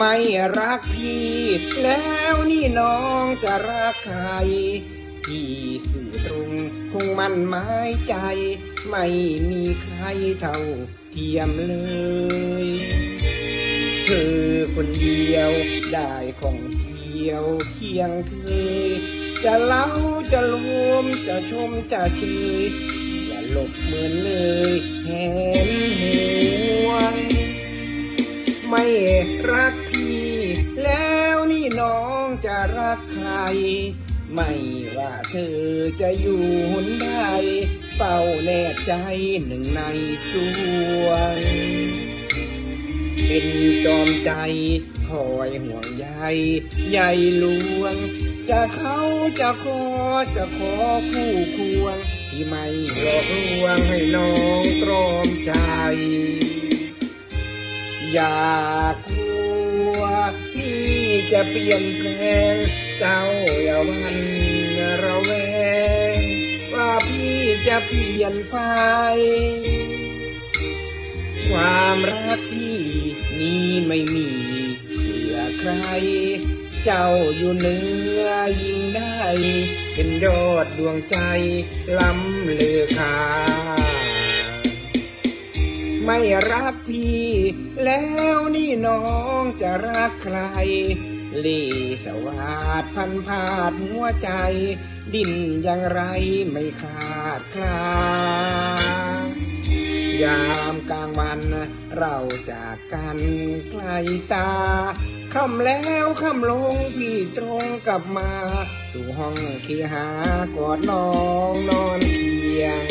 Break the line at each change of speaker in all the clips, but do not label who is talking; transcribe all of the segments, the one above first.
ไม่รักพี่ แล้วนี่น้องจะรักใคร พี่สื่อตรงคงมันหมายใจ ไม่มีใครเท่าเทียมเลย เธอคนเดียวได้ของเที่ยวเคียงเคยจะเล่าจะรวมจะชมจะเชยอย่าหลบเหมือนเลยแหนห่วง ไม่รักพี่ แล้วนี่น้องจะรักใคร ไม่ว่าเธอจะอยู่หนใดเฝ้าแน่ใจหนึ่งในดวงเป็นจอมใจคอยห่วงใยใยหลวง จะเขาจะขอจะขอคู่ควงที่ไม่หลอกลวงให้น้องตรอมใจ อย่ากลัวพี่จะเปลี่ยนแปลงเจ้าอย่าหวันระแวง ว่าพี่จะเปลี่ยนไป ความรักที่นี้ไม่มีเผื่อใคร เจ้าอยู่เหนือยิ่งได้ เป็นยอดดวงใจล้ำเลือค่าไม่รักพี่ แล้วนี่น้องจะรักใคร ลีสวาดพันพาดหัวใจ ดิ้นอย่างไรไม่ขาดคลายามกลางวันเราจากกันไกลตาค่ำแล้วค่ำลงพี่ตรงกลับมา สู่ห้องคีหากอดน้องนอนเคียง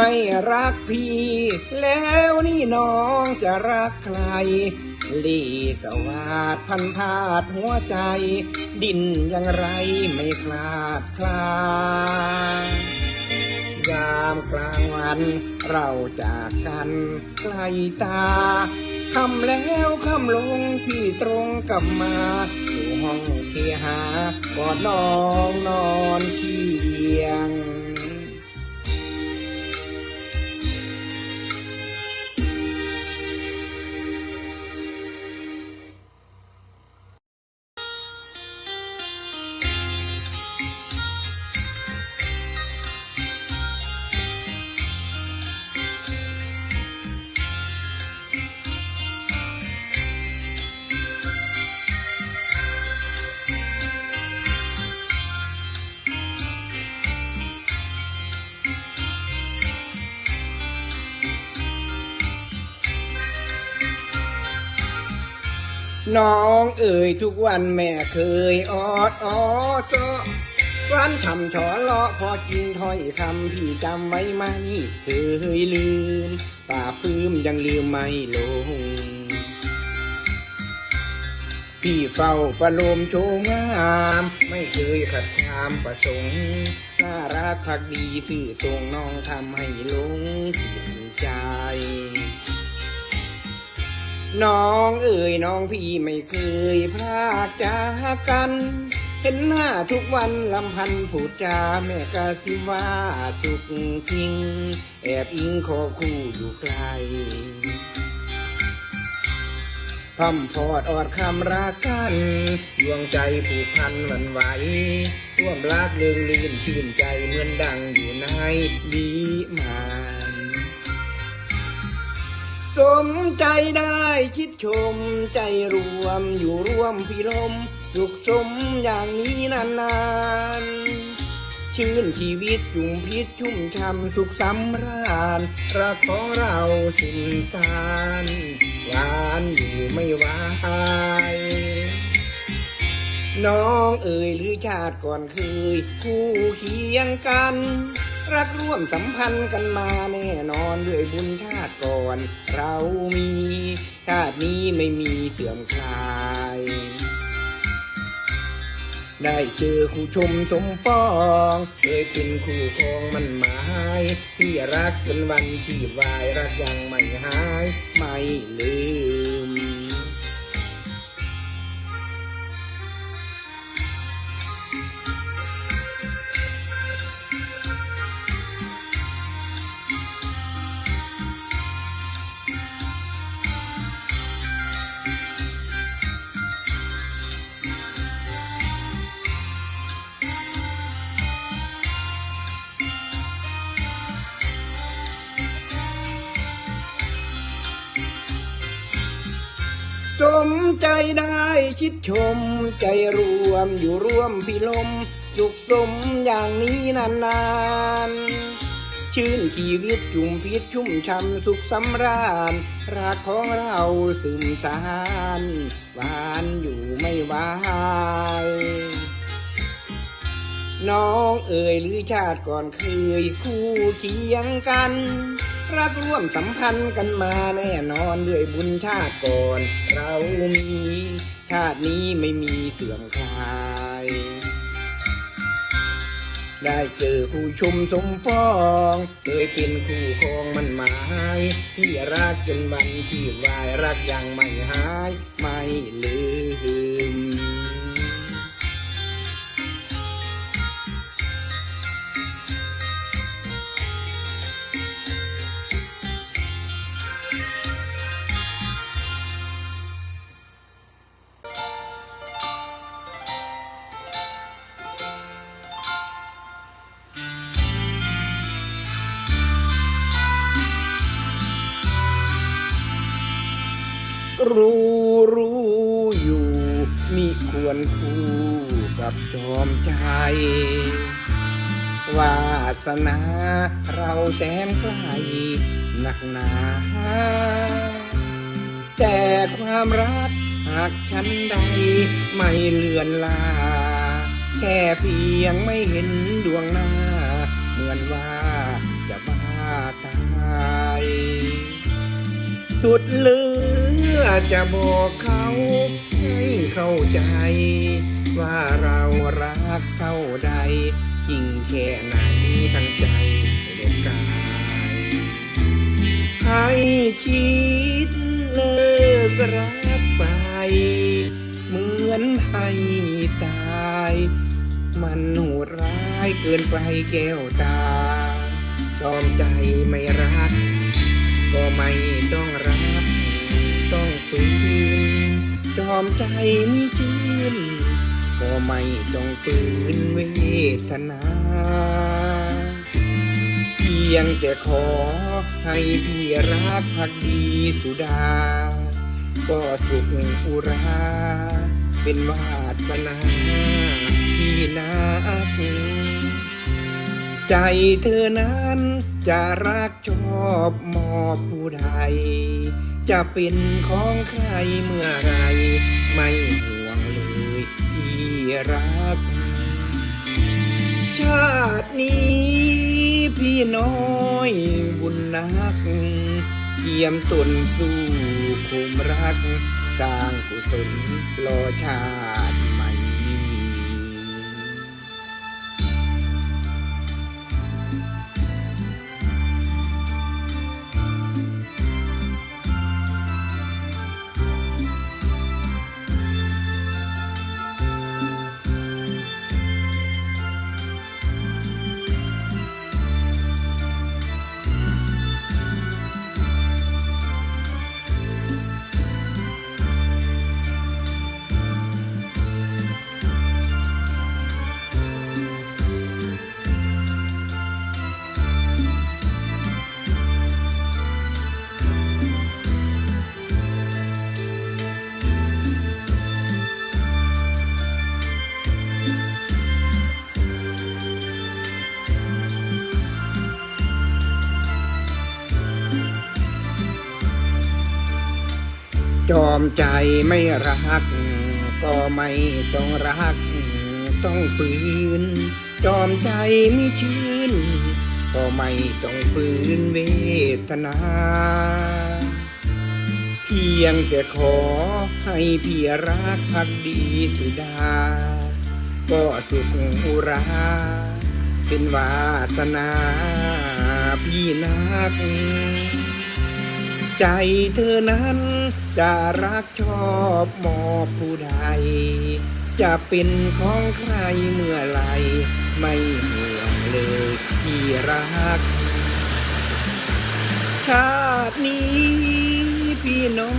ไม่รักพี่ แล้วนี่น้องจะรักใคร ลีสวาดพันพาดหัวใจ ดินอย่างไรไม่คลาดคลายามกลางวัน เราจากกันไกลตาคำแล้วคำลงพี่ตรงกลับมาสู่ห้องเทียหากอดน้องนอนเคียง น้องเอ่ยทุกวันแม่เคยออดออซอวันทำฉอเลาะพอกินถ้อยคำพี่จำไว้ไหมเคยลืมป่าบปลื้มยังลืมไม่ลง พี่เฝ้าประโลมโชว์งาม ไม่เคยขัดขามประสงค์น่ารักพักดีซื่อตรงน้องทำให้หลงเสียงใจ น้องเอ่ยน้องพี่ไม่เคยพลากจากกัน เห็นหน้าทุกวันลำพันผูดจาแม่กะสิว่าสุกจริง แอบอิงขอคู่อยู่ไกลพำพอดออดคำรักกันดวงใจผูกพันหวันไหวร่วมรักเลื่องลื่นชื่นใจเหมือนดังอยู่ในดีมานสมใจได้ คิดชมใจรวมอยู่ร่วมพิลมสุขสมอย่างนี้นานๆ ชื่นชีวิตจุ่มพิษชุ่มช่ำสุขสำราญรักของเราสินสารหวานอยู่ไม่ไหวน้องเอ่ยหรือชาติก่อนเคยคู่เคียงกัน รักร่วมสัมพันธ์กันมาแน่นอนด้วยบุญชาติก่อน เรามีชาตินี้ไม่มีเสื่อมคลายได้เจอคู่ชมสมปองเคยเป็นคู่ครองมันหมายที่รักจนวันที่วายรักยังไม่หาย ไม่ลืม ได้คิดชม ใจรวมอยู่ร่วมพิลมสุขสมอย่างนี้นานๆ ชื่นชีวิตจุ่มพิษชุ่มช่ำสุขสำราญรักของเราซึมสารหวานอยู่ไม่ไหวน้องเอ่ยหรือชาติก่อนเคยคู่เคียงกัน รักร่วมสัมพันธ์กันมาแน่นอนด้วยบุญชาติก่อน เรามี ชาตินี้ไม่มีเสื่อมคลาย ได้เจอคู่ชุมสมปองเคยเป็นคู่ครองมันหมายที่รักจนวันที่วายรักยังไม่หาย ไม่ลืม วาสนาเราแสนไกลหนักหนา แต่ความรักหากฉันใดไม่เลือนลา แค่เพียงไม่เห็นดวงหน้า เหมือนว่าจะบ้าตายสุดเลือจะบอกเขาให้เข้าใจว่าเรารักักเท่าใดจริงแค่ไหนทั้งใจและกายให้คิดเลิกรักไป เหมือนให้ตาย มันโหดร้ายเกินไปแก้วตาตอมใจไม่รัก ก็ไม่ต้องรัก ต้องฝืนจอมใจมีชื่น ก็ไม่ต้องฝืนเวทนา เพียงแต่ขอให้พี่รักพักดีสุดา ก็สุขอุรา เป็นวาสนาที่นักใจเธอนั้นจะรักชอบมอบผู้ใด จะเป็นของใครเมื่อไรไม่ รัก ชาตินี้พี่น้อยบุญนักเกียมตนสู้คุมรัก สร้างกุศลรอชาติ จอมใจไม่รัก ก็ไม่ต้องรัก ต้องฝืน จอมใจไม่ชื่น ก็ไม่ต้องฝืนเวทนา เพียงแต่ขอให้พี่รักพักดีสุดา ก็สุขอุรา เป็นวาสนาพี่นัก ใจเธอนั้น จะรักชอบมอบผู้ใด จะเป็นของใครเมื่อไร ไม่ห่วงเลยที่รัก ชาตินี้พี่น้อ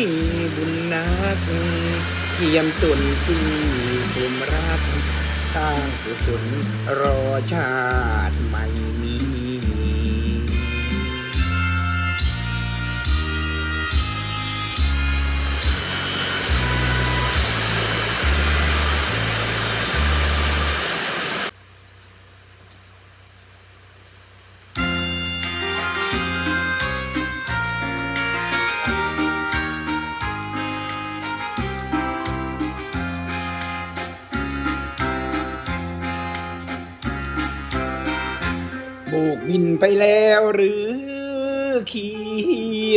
ยบุญนักเทียมตุนที่ผมรักสร้างกุศลรอชาติไม่ ไปแล้วหรือคี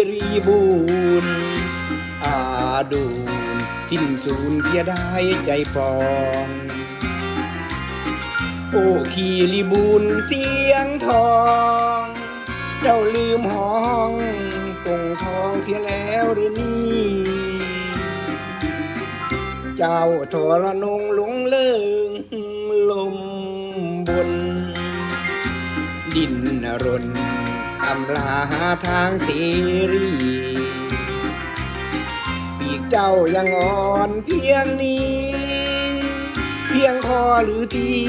รีบูนอาดูนทิ้นสูญเสียได้ใจปองโอ้คีรีบูนเสียงทอง เจ้าลืมห้องกงทองเสียแล้วหรือนี่เจ้าทรนงหลงเลิงลม ดินรนอำลาหาทางเสรีปีกเจ้ายังอ่อนเพียงนี้ เพียงพอหรือที่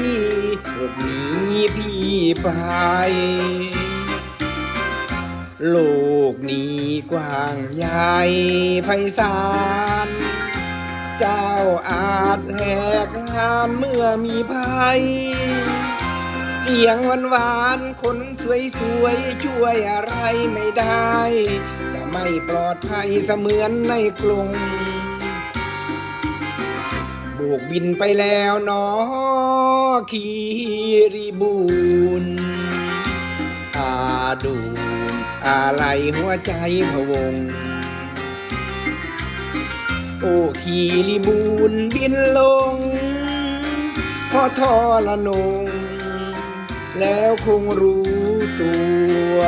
หลบหนีพี่ไปโลกนี้กว้างใหญ่ไพศาล เจ้าอาจแหกลานเมื่อมีภัย เสียงหวานหวานคนสวยสวยช่วยอะไรไม่ได้จะไม่ปลอดภัยเสมือนในกรุงโบกบินไปแล้วนอคีรีบูนอาดูอะไรหัวใจพวง โอ้ขีรีบูนบินลงพอทอละนง แล้วคงรู้ตัว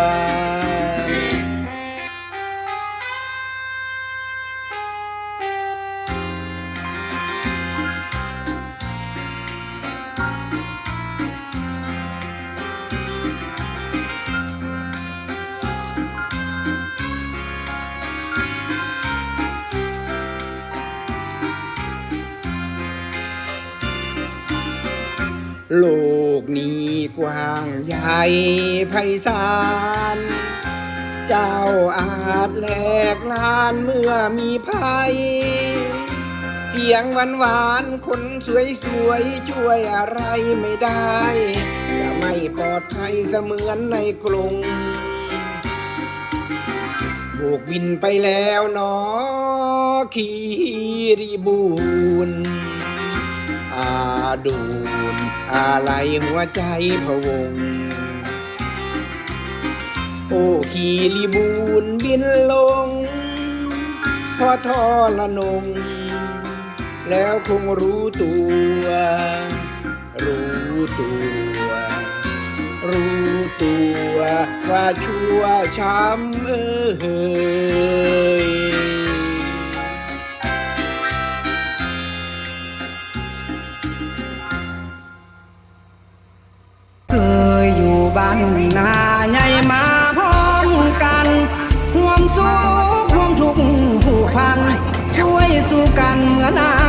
โลกนี้ กว้างใหญ่ไพศาล เจ้าอาจแหลกลานเมื่อมีภัย เสียงหวานหวานคนสวยสวยช่วยอะไรไม่ได้ จะไม่ปลอดภัยเสมือนในกรุงโบกบินไปแล้วหนอคีรีบูน ดูนอะไรหัวใจพะวง โอ้ขีรีบูนบินลง พอทอละนง แล้วคงรู้ตัว รู้ตัว รู้ตัว ว่าชั่วช้ำเอ้ย
กันเหมือนนา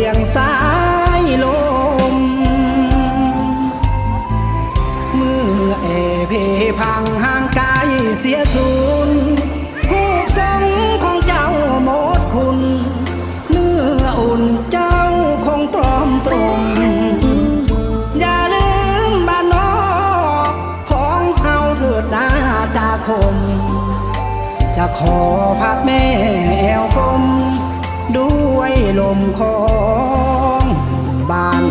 ก็เพียงสายลม เมื่อเอเพพังห่างไกายเสียสูญผู้ทรงของเจ้าหมดคุณ เนื้ออุ่นเจ้าคงตรอมตรง อย่าลืมบ้านนอกของเฮาเถิดนาจาคม จะขอพักแม่แอวก ลมของบ้า
น